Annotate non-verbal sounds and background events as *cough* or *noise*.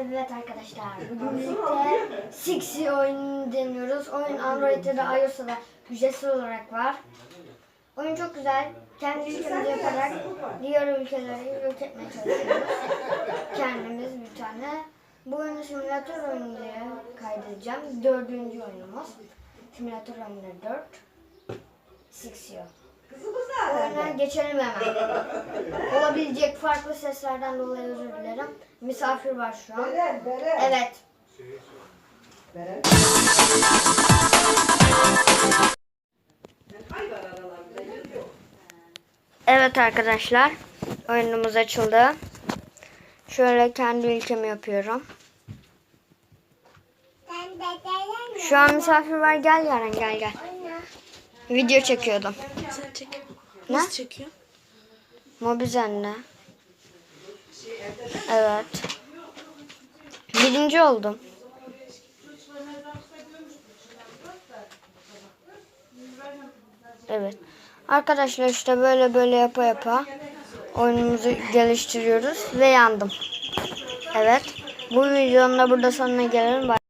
Evet arkadaşlar, bugün birlikte Sixi oyununu deniyoruz. Oyun Android'de de iOS'ta da ücretsiz olarak var. Oyun çok güzel. Kendi ülkemizi yaparak diğer ülkeleri yok etmeye çalışıyoruz. *laughs* Kendimiz bir tane. Bu oyunu simülatör oyunu diye kaydedeceğim. Dördüncü oyunumuz. Simülatör oyunları dört. Sixio. Oyuna geçelim hemen. Olabilecek farklı seslerden dolayı özür dilerim. Misafir var şu an. Beren, Beren. Evet. Beren. Evet arkadaşlar. Oyunumuz açıldı. Şöyle kendi ülkemi yapıyorum. Şu an misafir var. Gel Yaren gel gel. Video çekiyordum. Sen çek. Ne? Nasıl çekiyor? Mobizenle. Evet. Birinci oldum. Evet. Arkadaşlar işte böyle böyle yapa yapa oyunumuzu geliştiriyoruz ve yandım. Evet. Bu videonun da burada sonuna gelelim. Bye.